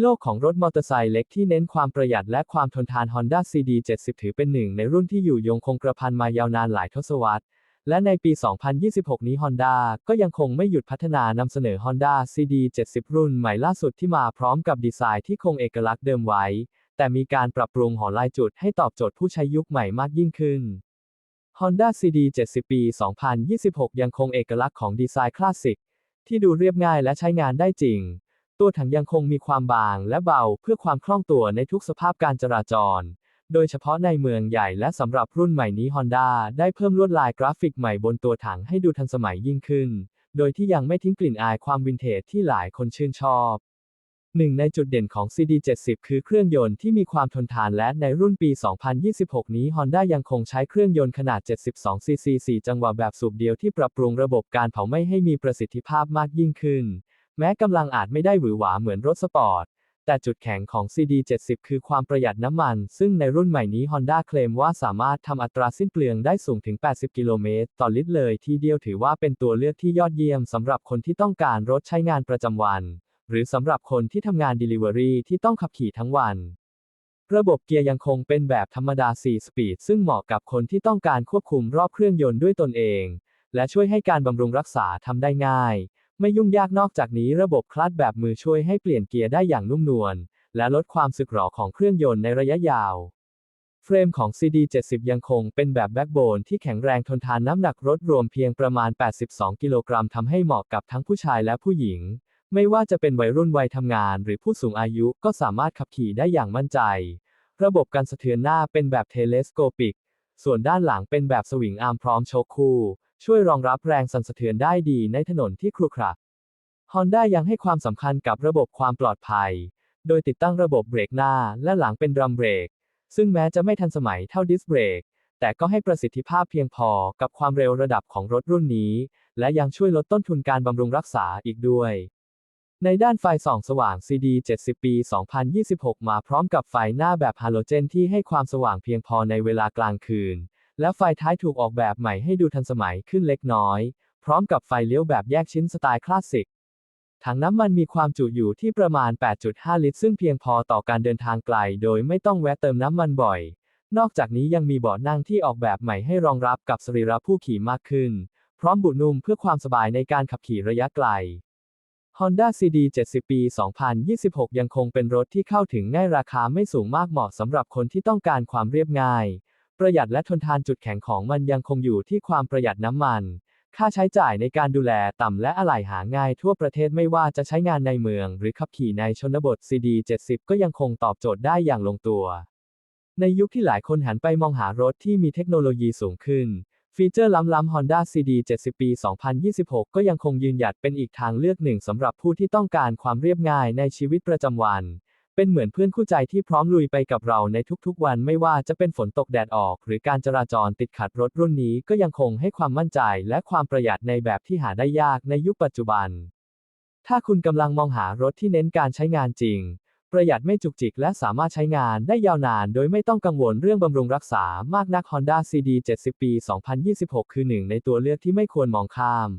โลกของรถมอเตอร์ไซค์เล็กที่เน้นความประหยัดและความทนทาน Honda CD70 ถือเป็นหนึ่งในรุ่นที่อยู่ยงคงกระพันมายาวนานหลายทศวรรษ และในปี 2026 นี้ Honda ก็ยังคงไม่หยุดพัฒนานำเสนอ Honda CD70 รุ่นใหม่ล่าสุดที่มาพร้อมกับดีไซน์ที่คงเอกลักษณ์เดิมไว้ แต่มีการปรับปรุงหอลายจุดให้ตอบโจทย์ผู้ใช้ยุคใหม่มากยิ่งขึ้น Honda CD70 ปี 2026 ยังคงเอกลักษณ์ของดีไซน์คลาสสิกที่ดูเรียบง่ายและใช้งานได้จริง ตัวถังยังคงมีความบางและเบาเพื่อความคล่องตัวในทุกสภาพการจราจร โดยเฉพาะในเมืองใหญ่และสำหรับรุ่นใหม่นี้ Honda ได้เพิ่มลวดลายกราฟิกใหม่บนตัวถังให้ดูทันสมัยยิ่งขึ้น โดยที่ยังไม่ทิ้งกลิ่นอายความวินเทจที่หลายคนชื่นชอบหนึ่งในจุดเด่นของ CD70 คือเครื่องยนต์ที่มีความทนทานและในรุ่นปี 2026 นี้ Honda ยังคงใช้เครื่องยนต์ขนาด 72 cc 4จังหวะแบบสูบเดียวที่ปรับปรุงระบบการเผาไหม้ให้มีประสิทธิภาพมากยิ่งขึ้น แม้กำลังอาจไม่ได้หวือหวาเหมือนรถสปอร์ต แต่จุดแข็งของ CD70 คือความประหยัดน้ำมัน ซึ่งในรุ่นใหม่นี้ Honda เคลมว่าสามารถทำอัตราสิ้นเปลืองได้สูงถึง 80 กิโลเมตรต่อลิตรเลยทีเดียวถือว่าเป็นตัวเลือกที่ยอดเยี่ยมสำหรับคนที่ต้องการรถใช้งานประจำวัน หรือสำหรับคนที่ทำงาน Delivery ที่ต้องขับขี่ทั้งวัน ระบบเกียร์ยังคงเป็นแบบธรรมดา 4 สปีด ซึ่งเหมาะกับคนที่ต้องการควบคุมรอบเครื่องยนต์ด้วยตนเอง และช่วยให้การบำรุงรักษาทำได้ง่าย ไม่ยุ่งยากนอกจากนี้ระบบคลัตช์แบบมือช่วยให้เปลี่ยนเกียร์ได้อย่างนุ่มนวล และลดความสึกหรอของเครื่องยนต์ในระยะยาว เฟรมของ CD70 ยังคงเป็นแบบแบ็กโบนที่แข็งแรงทนทานน้ำหนักรถรวมเพียงประมาณ 82 กิโลกรัมทำให้เหมาะกับทั้งผู้ชายและผู้หญิง ไม่ว่าจะเป็นวัยรุ่นวัยทำงาน หรือผู้สูงอายุก็สามารถขับขี่ได้อย่างมั่นใจ ระบบการสะเทือนหน้าเป็นแบบเทเลสโกปิก ส่วนด้านหลังเป็นแบบสวิงอาร์มพร้อมโชคคู่ ช่วยรองรับแรงสั่นสะเทือนได้ดีในถนนที่ครุขระ Honda ยังให้ความสำคัญกับระบบความปลอดภัย โดยติดตั้งระบบเบรกหน้าและหลังเป็นดรัมเบรก ซึ่งแม้จะไม่ทันสมัยเท่าดิสเบรก แต่ก็ให้ประสิทธิภาพเพียงพอกับความเร็วระดับของรถรุ่นนี้ และยังช่วยลดต้นทุนการบำรุงรักษาอีกด้วย ในด้านไฟส่องสว่าง CD 70 ปี 2026 มาพร้อมกับไฟหน้าแบบฮาโลเจนที่ให้ความสว่างเพียงพอในเวลากลางคืน และไฟท้ายถูกออกแบบใหม่ให้ดูทันสมัยขึ้นเล็กน้อย พร้อมกับไฟเลี้ยวแบบแยกชิ้นสไตล์คลาสสิก ถังน้ำมันมีความจุอยู่ที่ประมาณ 8.5 ลิตร ซึ่งเพียงพอต่อการเดินทางไกล โดยไม่ต้องแวะเติมน้ำมันบ่อย นอกจากนี้ยังมีเบาะนั่งที่ออกแบบใหม่ให้รองรับกับสรีระผู้ขี่มากขึ้น พร้อมบุนุ่มเพื่อความสบายในการขับขี่ระยะไกล Honda CD 70 ปี 2026 ยังคงเป็นรถที่เข้าถึงง่ายราคาไม่สูงมากเหมาะสำหรับคนที่ต้องการความเรียบง่าย ประหยัดและทนทานจุดแข็งของมันยังคงอยู่ที่ความประหยัดน้ำมัน ค่าใช้จ่ายในการดูแลต่ำและอะไหล่หาง่ายทั่วประเทศไม่ว่าจะใช้งานในเมือง หรือขับขี่ในชนบท CD 70 ก็ยังคงตอบโจทย์ได้อย่างลงตัว ในยุคที่หลายคนหันไปมองหารถที่มีเทคโนโลยีสูงขึ้น ฟีเจอร์ล้ำๆ Honda CD 70 ปี 2026 ก็ยังคงยืนหยัดเป็นอีกทางเลือกหนึ่งสำหรับผู้ที่ต้องการความเรียบง่ายในชีวิตประจำวัน เป็นเหมือนเพื่อนคู่ใจที่พร้อมลุยไปกับเราในทุกๆ วันไม่ว่าจะเป็นฝนตกแดดออก หรือการจราจรติดขัดรถรุ่นนี้ก็ยังคงให้ความมั่นใจและความประหยัดในแบบที่หาได้ยากในยุคปัจจุบัน ถ้าคุณกำลังมองหารถที่เน้นการใช้งานจริง ประหยัดไม่จุกจิกและสามารถใช้งานได้ยาวนาน โดยไม่ต้องกังวลเรื่องบำรุงรักษามากนัก Honda CD 70 ปี 2026 คือหนึ่งในตัวเลือกที่ไม่ควรมองข้าม